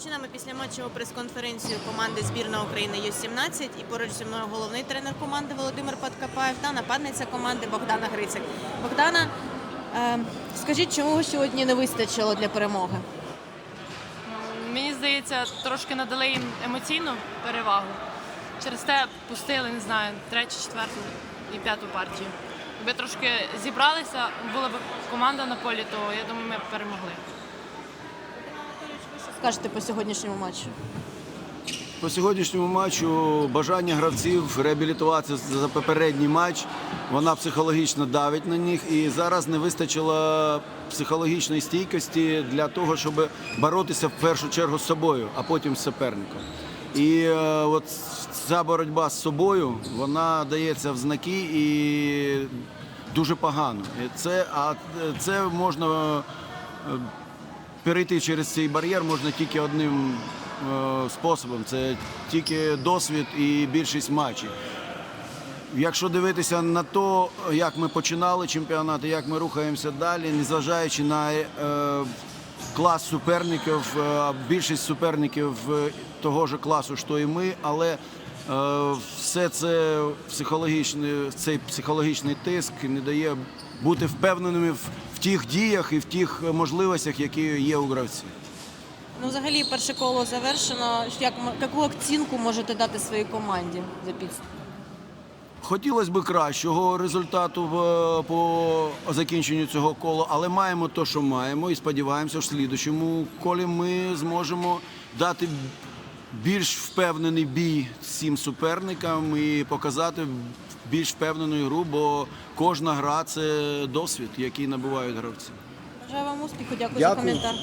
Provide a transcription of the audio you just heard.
Розпочинаємо після матчеву прес-конференцію команди збірної України Ю-17 і поруч зі мною головний тренер команди Володимир Подкопаєв та нападниця команди Богдана Грицик. Богдана, е, скажіть, чому сьогодні не вистачило для перемоги? Мені здається, трошки надали їм емоційну перевагу. Через те пустили, не знаю, третю, четверту і п'яту партію. Якби трошки зібралися, була б команда на полі, то я думаю, ми б перемогли. Скажете по сьогоднішньому матчу? По сьогоднішньому матчу бажання гравців реабілітуватися за попередній матч. Вона психологічно давить на них, і зараз не вистачило психологічної стійкості для того, щоб боротися в першу чергу з собою, а потім з суперником. І е, от ця боротьба з собою вона дається в знаки і дуже погано. І це, а це можна е, перейти через цей бар'єр можна тільки одним е, способом це тільки досвід і більшість матчів. Якщо дивитися на те, як ми починали чемпіонат, і як ми рухаємося далі, незважаючи на е, клас суперників, е, більшість суперників е, того ж класу, що і ми, але все це психологічний, цей психологічний тиск не дає бути впевненими в, в тих діях і в тих можливостях, які є у гравців. Ну, взагалі, перше коло завершено. Як, яку оцінку можете дати своїй команді за підсумком? Хотілося б кращого результату в- по закінченню цього кола, але маємо те, що маємо, і сподіваємося, що в слідчому колі ми зможемо дати більш впевнений бій всім суперникам і показати більш впевнену гру, бо кожна гра це досвід, який набувають гравці. Бажаю вам успіху, дякую, за коментар.